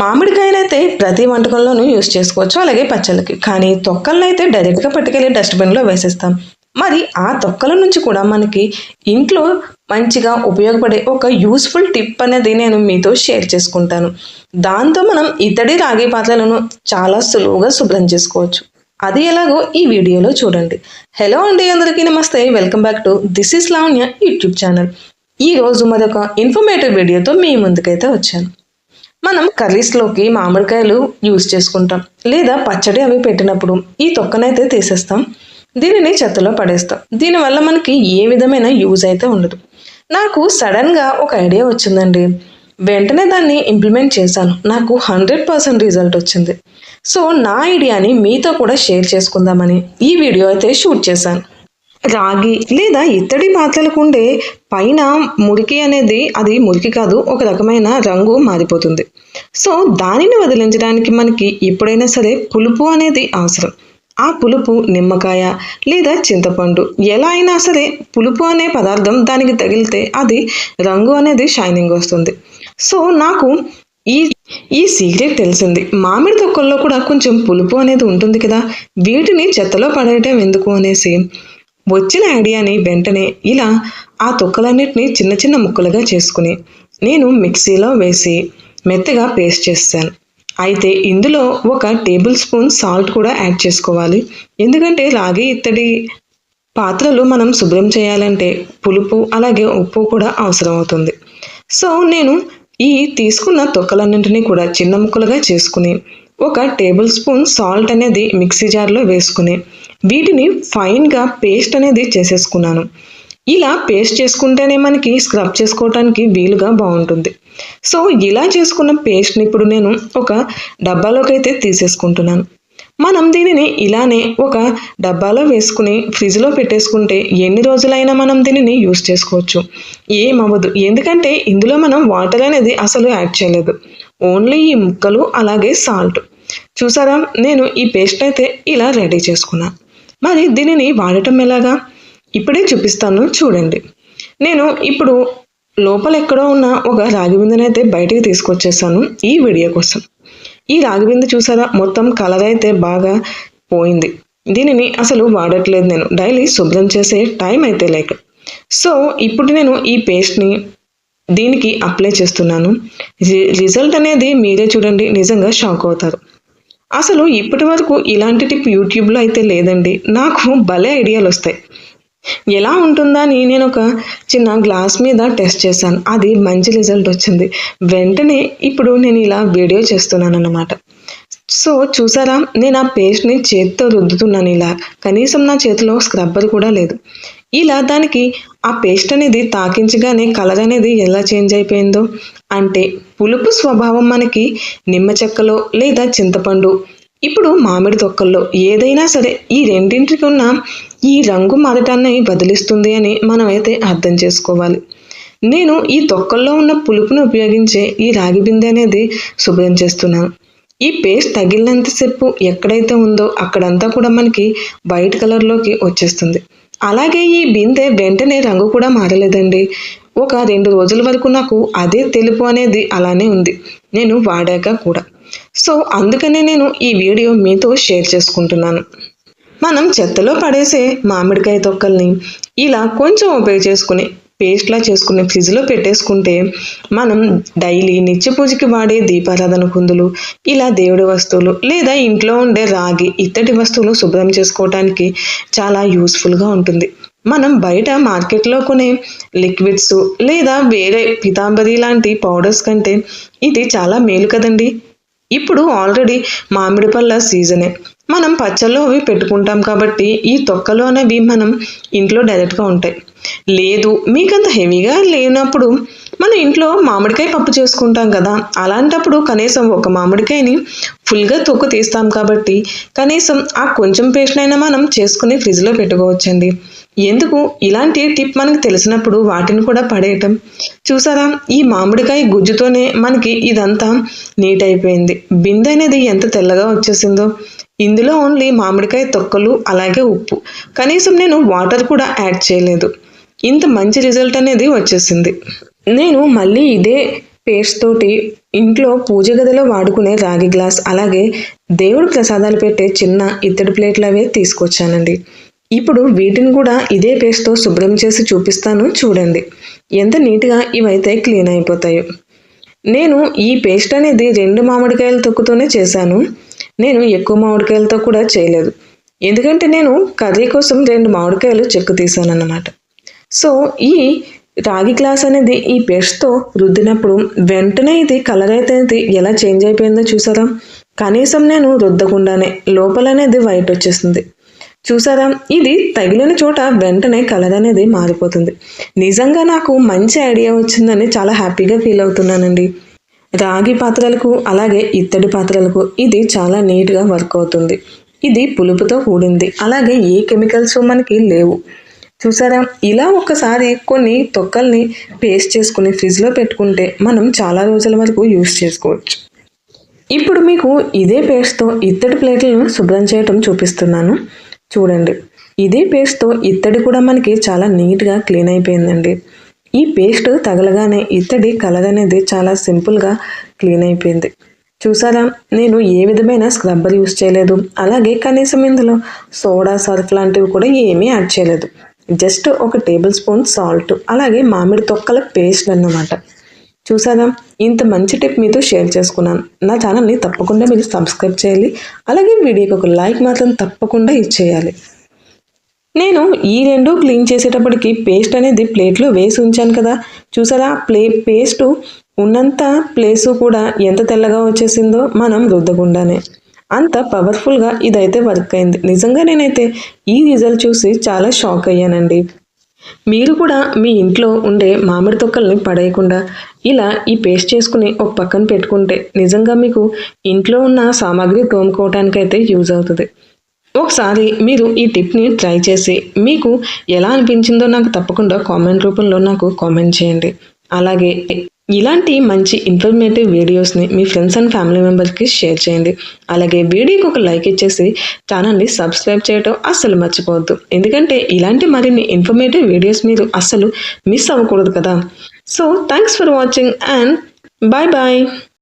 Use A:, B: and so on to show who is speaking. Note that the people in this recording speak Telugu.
A: మామిడికాయనైతే ప్రతి వంటకంలోనూ యూస్ చేసుకోవచ్చు అలాగే పచ్చళ్ళకి. కానీ తొక్కలను అయితే డైరెక్ట్గా పట్టుకెళ్ళి డస్ట్బిన్లో వేసేస్తాం. మరి ఆ తొక్కల నుంచి కూడా మనకి ఇంట్లో మంచిగా ఉపయోగపడే ఒక యూస్ఫుల్ టిప్ అనేది నేను మీతో షేర్ చేసుకుంటాను. దాంతో మనం ఇతడి రాగి పాత్రలను చాలా సులువుగా శుభ్రం చేసుకోవచ్చు. అది ఎలాగో ఈ వీడియోలో చూడండి. హలో అండి అందరికీ నమస్తే. Welcome back to this is Lavanya YouTube channel. ఈ రోజు మరొక ఇన్ఫర్మేటివ్ వీడియోతో మీ ముందుకైతే వచ్చాను. మనం కర్రీస్లోకి మామిడికాయలు యూజ్ చేసుకుంటాం. లేదా పచ్చడి అవి పెట్టినప్పుడు ఈ తొక్కనైతే తీసేస్తాం. దీనిని చెత్తలో పడేస్తాం. దీనివల్ల మనకి ఏ విధమైన యూజ్ అయితే ఉండదు. నాకు సడన్గా ఒక ఐడియా వచ్చిందండి. వెంటనే దాన్ని ఇంప్లిమెంట్ చేశాను. నాకు హండ్రెడ్ పర్సెంట్ రిజల్ట్ వచ్చింది. సో నా ఐడియాని మీతో కూడా షేర్ చేసుకుందామని ఈ వీడియో అయితే షూట్ చేశాను. రాగి లేదా ఇత్తడి పాత్రలకు ఉండే పైన మురికి అనేది అది మురికి కాదు ఒక రకమైన రంగు మారిపోతుంది. సో దానిని వదిలించడానికి మనకి ఎప్పుడైనా సరే పులుపు అనేది అవసరం. ఆ పులుపు నిమ్మకాయ లేదా చింతపండు ఎలా అయినా సరే పులుపు అనే పదార్థం దానికి తగిలితే అది రంగు అనేది షైనింగ్ వస్తుంది. సో నాకు ఈ ఈ సీక్రెట్ తెలిసింది. మామిడి తొక్కల్లో కూడా కొంచెం పులుపు అనేది ఉంటుంది కదా వీటిని చెత్తలో పడేయటం ఎందుకు అనేసి. వచ్చిన ఐడియాని వెంటనే ఇలా ఆ తొక్కలన్నిటిని చిన్న చిన్న ముక్కలుగా చేసుకుని నేను మిక్సీలో వేసి మెత్తగా పేస్ట్ చేస్తాను. అయితే ఇందులో ఒక టేబుల్ స్పూన్ సాల్ట్ కూడా యాడ్ చేసుకోవాలి. ఎందుకంటే రాగి ఇత్తడి పాత్రలు మనం శుభ్రం చేయాలంటే పులుపు అలాగే ఉప్పు కూడా అవసరం అవుతుంది. సో నేను ఈ తీసుకున్న తొక్కలన్నింటినీ కూడా చిన్న ముక్కలుగా చేసుకుని ఒక టేబుల్ స్పూన్ సాల్ట్ అనేది మిక్సీ జార్లో వేసుకుని వీటిని ఫైన్గా పేస్ట్ అనేది చేసేసుకున్నాను. ఇలా పేస్ట్ చేసుకుంటేనే మనకి స్క్రబ్ చేసుకోవటానికి వీలుగా బాగుంటుంది. సో ఇలా చేసుకున్న పేస్ట్ని ఇప్పుడు నేను ఒక డబ్బాలోకి అయితే తీసేసుకుంటున్నాను. మనం దీనిని ఇలానే ఒక డబ్బాలో వేసుకుని ఫ్రిడ్జ్లో పెట్టేసుకుంటే ఎన్ని రోజులైనా మనం దీనిని యూస్ చేసుకోవచ్చు. ఏమవ్వదు. ఎందుకంటే ఇందులో మనం వాటర్ అనేది అసలు యాడ్ చేయలేదు. ఓన్లీ ఈ ముక్కలు అలాగే సాల్ట్ చూసారా? నేను ఈ పేస్ట్ అయితే ఇలా రెడీ చేసుకున్నాను మరి దీనిని వాడటం ఎలాగా? ఇప్పుడే చూపిస్తాను చూడండి. నేను ఇప్పుడు లోపల ఎక్కడో ఉన్న ఒక రాగి బిందెనైతే బయటికి తీసుకొచ్చేసాను ఈ వీడియో కోసం. ఈ రాగి బిందె చూసారా? మొత్తం కలర్ అయితే బాగా పోయింది. దీనిని అసలు వాడట్లేదు నేను. డైలీ శుభ్రం చేసే టైం అయితే లేక. సో ఇప్పుడు నేను ఈ పేస్ట్ని దీనికి అప్లై చేస్తున్నాను. రిజల్ట్ అనేది మీరే చూడండి. నిజంగా షాక్ అవుతారు. అసలు ఇప్పటి వరకు ఇలాంటి టిప్ యూట్యూబ్లో అయితే లేదండి. నాకు భలే ఐడియాలు వస్తాయి. ఎలా ఉంటుందని నేను ఒక చిన్న గ్లాస్ మీద టెస్ట్ చేశాను. అది మంచి రిజల్ట్ వచ్చింది. వెంటనే ఇప్పుడు నేను ఇలా వీడియో చేస్తున్నాను అన్నమాట సో చూసారా? నేను ఆ పేస్ట్ని చేతితో రుద్దుతున్నాను ఇలా. కనీసం నా చేతిలో స్క్రబ్బర్ కూడా లేదు. ఇలా దానికి ఆ పేస్ట్ అనేది తాకించగానే కలర్ అనేది ఎలా చేంజ్ అయిపోయిందో. అంటే పులుపు స్వభావం మనకి నిమ్మ చెక్కలో లేదా చింతపండు. ఇప్పుడు మామిడి తొక్కల్లో ఏదైనా సరే ఈ రెండింటికి ఉన్న ఈ రంగు మారటాన్ని బదిలిస్తుంది అని మనమైతే అర్థం చేసుకోవాలి. నేను ఈ తొక్కల్లో ఉన్న పులుపును ఉపయోగించే ఈ రాగి బిందె అనేది శుభ్రం చేస్తున్నాను. ఈ పేస్ట్ తగిలినంతసేపు ఎక్కడైతే ఉందో అక్కడంతా కూడా మనకి వైట్ కలర్లోకి వచ్చేస్తుంది. అలాగే ఈ బిందె వెంటనే రంగు కూడా మారలేదండి. ఒక రెండు రోజుల వరకు నాకు అదే తెలుపు అనేది అలానే ఉంది. నేను వాడాక కూడా. సో అందుకనే నేను ఈ వీడియో మీతో షేర్ చేసుకుంటున్నాను. మనం చెత్తలో పడేసే మామిడికాయ తొక్కల్ని ఇలా కొంచెం ఉపయోగ చేసుకుని పేస్ట్లా చేసుకుని ఫ్రిడ్జ్లో పెట్టేసుకుంటే మనం డైలీ నిత్య పూజకి వాడే దీపారాధన కుందులు ఇలా దేవుడి వస్తువులు లేదా ఇంట్లో ఉండే రాగి ఇత్తడి వస్తువులు శుభ్రం చేసుకోవడానికి చాలా యూస్ఫుల్గా ఉంటుంది. మనం బయట మార్కెట్లో కొనే లిక్విడ్స్ లేదా వేరే పితాంబరి లాంటి పౌడర్స్ కంటే ఇది చాలా మేలు కదండి. ఇప్పుడు ఆల్రెడీ మామిడి పళ్ళ సీజనే. మనం పచ్చళ్ళు అవి పెట్టుకుంటాం కాబట్టి ఈ తొక్కలు అనేవి మనం ఇంట్లో డైరెక్ట్గా ఉంటాయి. లేదు మీకంత హెవీగా లేనప్పుడు మన ఇంట్లో మామిడికాయ పప్పు చేసుకుంటాం కదా. అలాంటప్పుడు కనీసం ఒక మామిడికాయని ఫుల్గా తొక్కు తీస్తాం కాబట్టి కనీసం ఆ కొంచెం పేస్ట్ అయినా మనం చేసుకుని ఫ్రిడ్జ్లో పెట్టుకోవచ్చండి. ఎందుకు ఇలాంటి టిప్ మనకు తెలిసినప్పుడు వాటిని కూడా పడేయటం? చూసారా? ఈ మామిడికాయ గుజ్జుతోనే మనకి ఇదంతా నీట్ అయిపోయింది. బిందె అనేది ఎంత తెల్లగా వచ్చేసిందో. ఇందులో ఓన్లీ మామిడికాయ తొక్కలు అలాగే ఉప్పు. కనీసం నేను వాటర్ కూడా యాడ్ చేయలేదు. ఇంత మంచి రిజల్ట్ అనేది వచ్చేసింది. నేను మళ్ళీ ఇదే పేస్ట్ తోటి ఇంట్లో పూజ గదిలో వాడుకునే రాగి గ్లాస్ అలాగే దేవుడు ప్రసాదాలు పెట్టే చిన్న ఇత్తడి ప్లేట్లు అవే తీసుకొచ్చానండి. ఇప్పుడు వీటిని కూడా ఇదే పేస్ట్తో శుభ్రం చేసి చూపిస్తాను చూడండి. ఎంత నీట్గా ఇవైతే క్లీన్ అయిపోతాయి. నేను ఈ పేస్ట్ అనేది రెండు మామిడికాయలు తొక్కుతూనే చేశాను. నేను ఎక్కువ మామిడికాయలతో కూడా చేయలేదు. ఎందుకంటే నేను కర్రీ కోసం రెండు మామిడికాయలు చెక్కు తీసాను అన్నమాట సో ఈ రాగి గ్లాస్ అనేది ఈ పేస్ట్తో రుద్దినప్పుడు వెంటనే ఇది కలర్ అయితే ఎలా చేంజ్ అయిపోయిందో చూసారా? కనీసం నేను రుద్దకుండానే లోపల అనేది వైట్ వచ్చేస్తుంది. చూసారా? ఇది తగిలిన చోట వెంటనే కలర్ అనేది మారిపోతుంది. నిజంగా నాకు మంచి ఐడియా వచ్చిందని చాలా హ్యాపీగా ఫీల్ అవుతున్నానండి. రాగి పాత్రలకు అలాగే ఇత్తడి పాత్రలకు ఇది చాలా నీట్గా వర్క్ అవుతుంది. ఇది పులుపుతో కూడింది. అలాగే ఏ కెమికల్స్ మనకి లేవు. చూసారా? ఇలా ఒక్కసారి కొన్ని తొక్కల్ని పేస్ట్ చేసుకుని ఫ్రిడ్జ్లో పెట్టుకుంటే మనం చాలా రోజుల వరకు యూస్ చేసుకోవచ్చు. ఇప్పుడు మీకు ఇదే పేస్ట్తో ఇత్తడి ప్లేట్లను శుభ్రం చేయటం చూపిస్తున్నాను. చూడండి. ఇదే పేస్ట్తో ఇత్తడి కూడా మనకి చాలా నీట్గా క్లీన్ అయిపోయిందండి. ఈ పేస్ట్ తగలగానే ఇత్తడి కలర్ అనేది చాలా సింపుల్గా క్లీన్ అయిపోయింది. చూసారా? నేను ఏ విధమైన స్క్రబ్బర్ యూస్ చేయలేదు. అలాగే కనీసం ఇందులో సోడా సర్ఫ్ లాంటివి కూడా ఏమీ యాడ్ చేయలేదు. జస్ట్ ఒక టేబుల్ స్పూన్ సాల్ట్ అలాగే మామిడి తొక్కల పేస్ట్ అన్నమాట. చూసారా ఇంత మంచి టిప్ మీతో షేర్ చేసుకున్నాను. నా ఛానల్ని తప్పకుండా మీరు సబ్స్క్రైబ్ చేయాలి. అలాగే వీడియోకి ఒక లైక్ మాత్రం తప్పకుండా ఇచ్చేయాలి. నేను ఈ రెండు క్లీన్ చేసేటప్పటికి పేస్ట్ అనేది ప్లేట్లో వేసి ఉంచాను కదా. చూసారా? ప్లే పేస్ట్ ఉన్నంత ప్లేసు కూడా ఎంత తెల్లగా వచ్చేసిందో మనం రుద్దకుండానే. అంత పవర్ఫుల్గా ఇదైతే వర్క్ అయింది. నిజంగా నేనైతే ఈ రిజల్ట్ చూసి చాలా షాక్ అయ్యానండి. మీరు కూడా మీ ఇంట్లో ఉండే మామిడి తొక్కల్ని పడేయకుండా ఇలా ఈ పేస్ట్ చేసుకుని ఒక పక్కన పెట్టుకుంటే నిజంగా మీకు ఇంట్లో ఉన్న సామాగ్రి తోముకోవటానికైతే యూజ్ అవుతుంది. ఒకసారి మీరు ఈ టిప్ని ట్రై చేసి మీకు ఎలా అనిపించిందో నాకు తప్పకుండా కామెంట్ రూపంలో నాకు కామెంట్ చేయండి. అలాగే ఇలాంటి మంచి ఇన్ఫర్మేటివ్ వీడియోస్ని మీ ఫ్రెండ్స్ అండ్ ఫ్యామిలీ మెంబర్స్కి షేర్ చేయండి. అలాగే వీడియోకి ఒక లైక్ ఇచ్చేసి ఛానల్ని సబ్స్క్రైబ్ చేయడం అస్సలు మర్చిపోవద్దు. ఎందుకంటే ఇలాంటి మరిన్ని ఇన్ఫర్మేటివ్ వీడియోస్ మీరు అస్సలు మిస్ అవ్వకూడదు కదా. So thanks for watching and bye bye